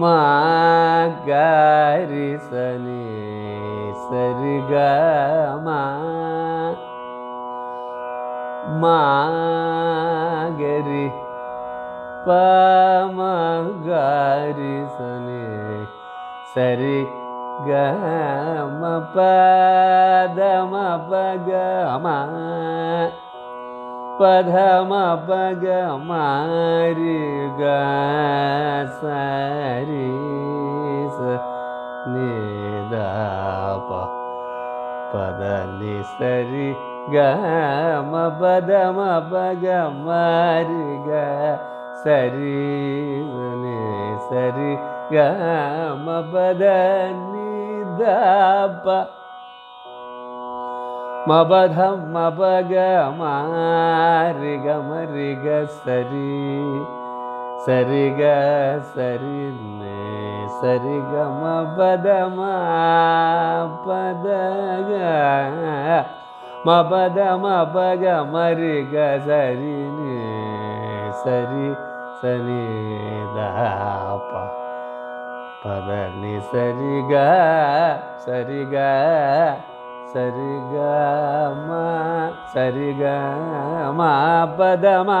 मागारिसने सर्गमा मागरि पमगारिसने सरि गमपदमपगमा पधमपगमारि गसा దని సరి గమ బదమ బగ మరిగ సరి దని సరి గమ బదని దబ మబధ మబగ మారిగ మరిగ సరి సరిగా సరినే సరిగమ బదమా పదగా మబద పగ మరిగ సరిని సరి సని దాప పదని సరిగా సరిగా సరిగా మా సరిగా మా పదమా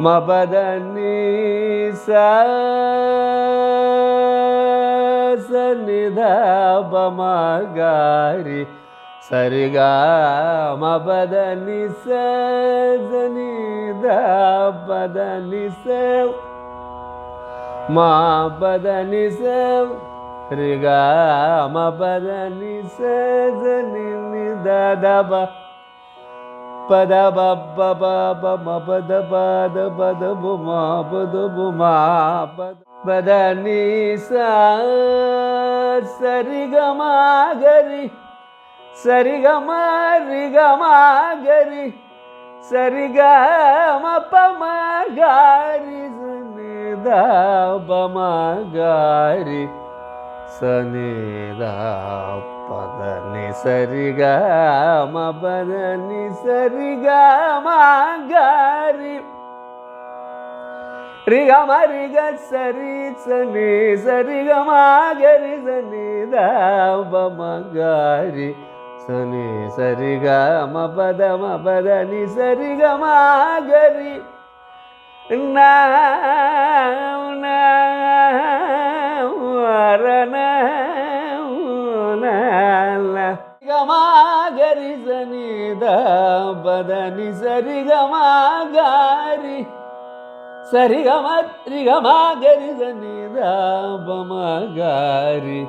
मदनि साध मा गारी सरि मा मदनि सजनि धनि सदनि सिगा सजनि निदाबा சரிகமாகரி சரிகமாரிகமாகரி சரிகமபமாகாரி சுனிதாபமாகாரி సనేదా పదని సరిగా మదని సరిగా మాగారి. రిగ మరిగ సరి సని సరిగ మాగరి సని దాబమగారి సని సరిగా మపద మపదని సరిగ మాగరి. నా ని సరిగమా గారి సరిగమ రిగమా గరి సనిదాపమా గారి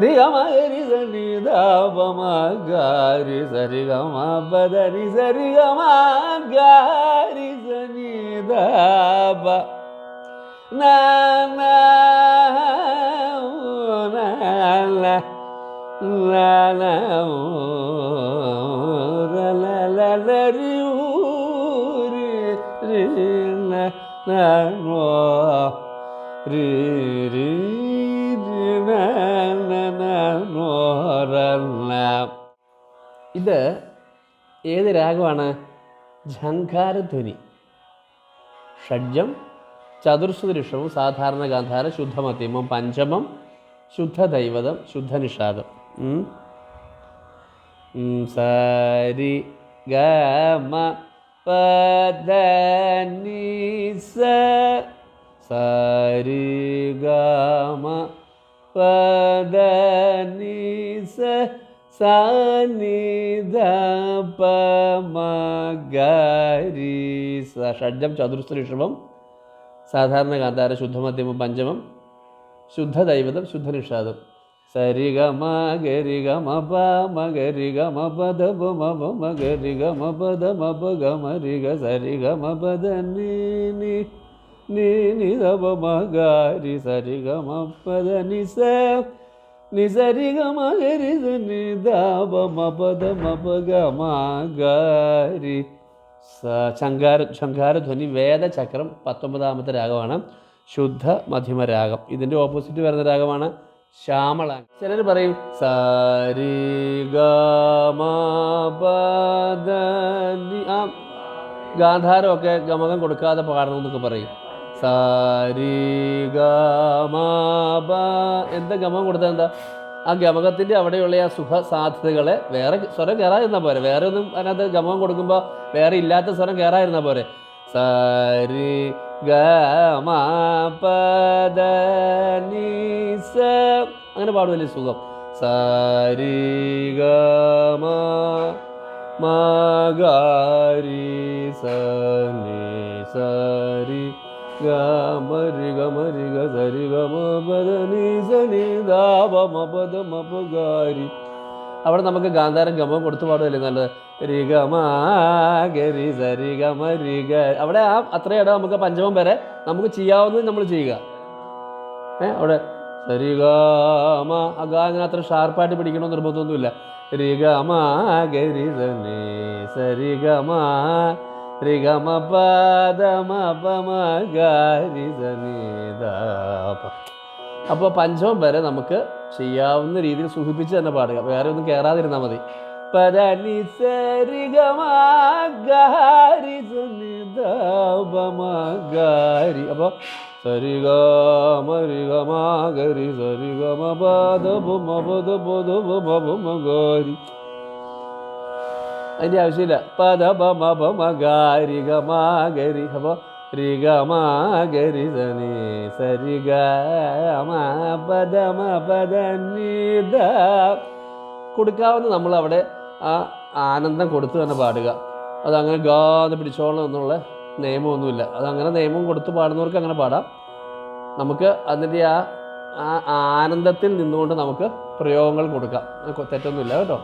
రిగమ గరి సనిదాపమా గారి సరిగమ బదని సరిగమా గారి సనిదాప నా నా నా నా నా രി na നോ ri ri രി na ന നോ ര ന. ഇത് ഏത് രാഗമാണ്? ഝങ്കാരധ്വനി. ഷഡ്ജം ചതുർസുദൃഷവും സാധാരണ ഗാന്ധാര ശുദ്ധമധ്യമം പഞ്ചമം ശുദ്ധദൈവതം ശുദ്ധനിഷാദം. സരി ഗ മ സരിഗമ പദനിസ സ സരി ഗ മ പദ നി സ സ നി ധ പ മ ഗ രി സ ഷഡ്ജം ചതുർശ്ര ഋഷഭം സാധാരണ ഗാന്ധാര ശുദ്ധമധ്യമം പഞ്ചമം ശുദ്ധ ദൈവതം ശുദ്ധ നിഷാദം സരി ഗ മ ഗരി ഗ മ പ മ ഗരി ഗ മ പ ധ പ മ പ മ ഗരി ഗ മ പ ധ മ പ ഗ മ രി ഗ സരി ഗ മ പ ധ നി നി നി നി ധ പ മ ഗ രി സരി ഗ മ പ ധ നി സ നിസരി ഗമ ഗരി സനി ദാപ മപദ മപ ഗമ ഗരി സ ശങ്കാര ശങ്കാരധ്വനി വേദചക്രം പത്തൊമ്പതാമത്തെ രാഗമാണ് ശുദ്ധ മധ്യമ രാഗം ഇതിൻ്റെ ഓപ്പോസിറ്റ് വരുന്ന രാഗമാണ് ശ്യാമള ചിലർ പറയും സരി ഗി ആ ഗാന്ധാരമൊക്കെ ഗമകം കൊടുക്കാതെ പാടണം എന്നൊക്കെ പറയും. സരി എന്താ ഗമകം കൊടുത്താൽ എന്താ? ആ ഗമകത്തിന്റെ അവിടെയുള്ള ആ സുഖ സാധ്യതകളെ വേറെ സ്വരം കയറാതിരുന്നാൽ പോരെ. വേറെ ഒന്നും അതിനകത്ത് ഗമകം കൊടുക്കുമ്പോൾ വേറെ ഇല്ലാത്ത സ്വരം കയറാതിരുന്നാൽ പോരെ. സരി പദ നി സ. അങ്ങനെ പാടുമല്ലേ സുഖം. സാരി ഗമ മഗാരി സനി സരി ഗമരി ഗമരി ഗ സരി ഗമ സനി ദാപ മപദ മപഗാരി അവിടെ നമുക്ക് ഗാന്ധാരം ഗമം കൊടുത്തു പാടുമല്ലേ നല്ലത്? രി ഗമ ഗരി സരി ഗമ ഗ. അവിടെ ആ അത്രയും ഇടം നമുക്ക് പഞ്ചമം വരെ നമുക്ക് ചെയ്യാവുന്നത് നമ്മൾ ചെയ്യുക. ഏ അവിടെ സരി അഗ അതിനത്ര ഷാർപ്പായിട്ട് പിടിക്കണമെന്ന് നിർബന്ധമൊന്നുമില്ല. രിഗമ ഗരിതനെ ഗരി രിഗമ പദമ ഗമ രി ഗമ പദ മപ മ ഗരി അപ്പോൾ പഞ്ചമം വരെ നമുക്ക് ചെയ്യാവുന്ന രീതിയിൽ സുഖിപ്പിച്ച് തന്നെ പാടുക. വേറെ ഒന്നും കയറാതിരുന്നാൽ മതി. പരനി സരിഗമാരി അപ്പോൾ സരി ഗമ രി ഗമ ഗരി സരി ഗമ പദ ബ മ പദ പദ ബ മ ബ മ ഗാരി അതിന്റെ ആവശ്യമില്ല. പദ ബ മ ബ മ ഗാരി ഗ മ ഗരി അപ്പോൾ രി ഗ മ ഗരി സനി സരി ഗ മ പദ മ പദ നി ദ കൊടുക്കാവുന്ന നമ്മളവിടെ ആ ആനന്ദം കൊടുത്തു തന്നെ പാടുക. അതങ്ങനെ ഗാന്ന് പിടിച്ചോളണം എന്നുള്ള നിയമമൊന്നുമില്ല. അതങ്ങനെ നിയമം കൊടുത്ത് പാടുന്നവർക്ക് അങ്ങനെ പാടാം. നമുക്ക് അതിന്റെ ആ ആ ആനന്ദത്തിൽ നിന്നുകൊണ്ട് നമുക്ക് പ്രയോഗങ്ങൾ കൊടുക്കാം. തെറ്റൊന്നുമില്ല കേട്ടോ.